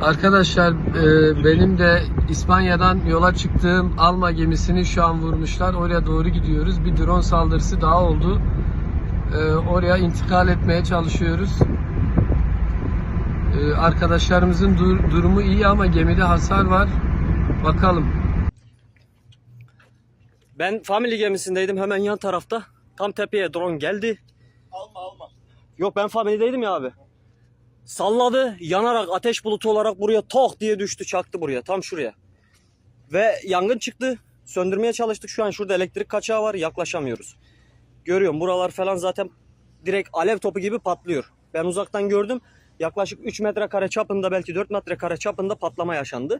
Arkadaşlar e, benim de İspanya'dan yola çıktığım Alma gemisini şu an vurmuşlar. Oraya doğru gidiyoruz. Bir drone saldırısı daha oldu. E, oraya intikal etmeye çalışıyoruz. E, arkadaşlarımızın dur- durumu iyi ama gemide hasar var. Bakalım. Ben family gemisindeydim hemen yan tarafta. Tam tepeye drone geldi. Alma alma. Yok ben family'deydim ya abi. Salladı yanarak ateş bulutu olarak buraya tok diye düştü çaktı buraya tam şuraya. Ve yangın çıktı. Söndürmeye çalıştık şu an şurada elektrik kaçağı var yaklaşamıyoruz. Görüyorum buralar falan zaten direkt alev topu gibi patlıyor. Ben uzaktan gördüm. Yaklaşık 3 metrekare çapında belki 4 metrekare çapında patlama yaşandı.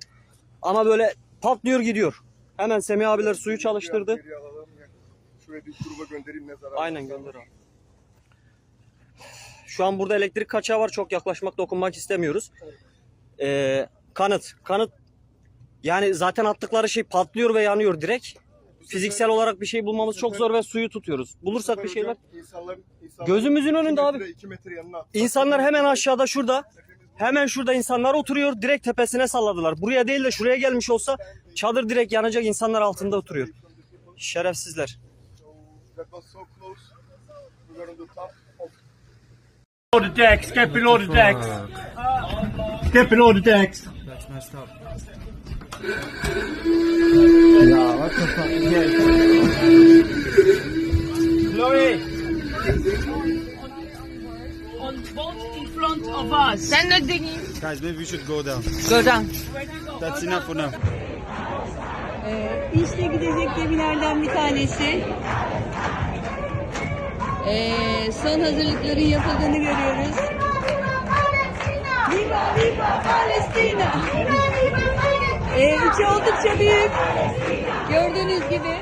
Ama böyle patlıyor gidiyor. Hemen Semih abiler suyu çalıştırdı. Şuraya bir gruba göndereyim ne zarar. Aynen gönder abi. Şu an burada elektrik kaçağı var. Çok yaklaşmak, dokunmak istemiyoruz. Ee, kanıt. Kanıt yani zaten attıkları şey patlıyor ve yanıyor direkt. Fiziksel olarak bir şey bulmamız çok zor ve suyu tutuyoruz. Bulursak bir şeyler. İnsanların, insanların Gözümüzün önünde iki abi. metre yanına İnsanlar hemen aşağıda şurada. Hemen şurada insanlar oturuyor. Direkt tepesine salladılar. Buraya değil de şuraya gelmiş olsa çadır direkt yanacak insanlar altında oturuyor. Şerefsizler. That was so close. We were on the top Below the decks, get below the decks. Get below the decks. Chloe. on boat in front of us. They're not digging. Guys, maybe we should go down. Go down. That's enough for now. Ee, işte gidecek gemilerden bir tanesi. Ee, son hazırlıkların yapıldığını görüyoruz. Viva Viva Palestina! Ee, içi oldukça büyük. Gördüğünüz gibi